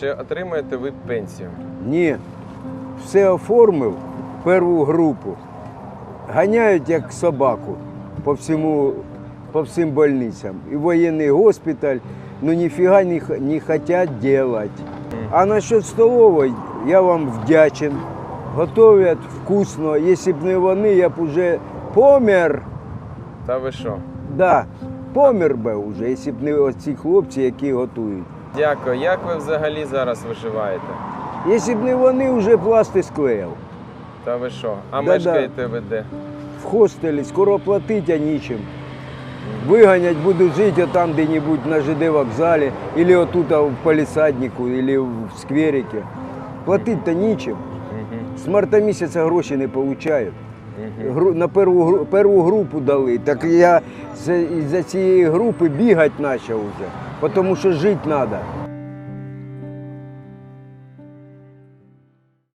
чи отримуєте ви пенсію? Ні. Все оформив перву групу. Ганяють як собаку по всьому, по всім больницям. І воєнний госпіталь, ну ніфіга не, не хотять делать. А насчет столової я вам вдячен. Готовлять вкусно. Якщо б не вони, я б уже помер. Та ви що? Да, помер би вже, якщо б не оці хлопці, які готують. Дякую. Як ви взагалі зараз виживаєте? Якщо б не вони, вже пласти склеїв. Та ви що? А Да-да. мешкаєте ви де? В хостелі, скоро платить, а нічим. Виганять, буду жити там де-небудь на ЖД вокзалі, або отут а, в полісаднику, або в скверику. Платить-то нічим. Угу. З марта місяця гроші не отримують. Гру, на перву, гру- перву групу дали. Так я за, за цієї групи бігати почав вже, Потому що жити треба.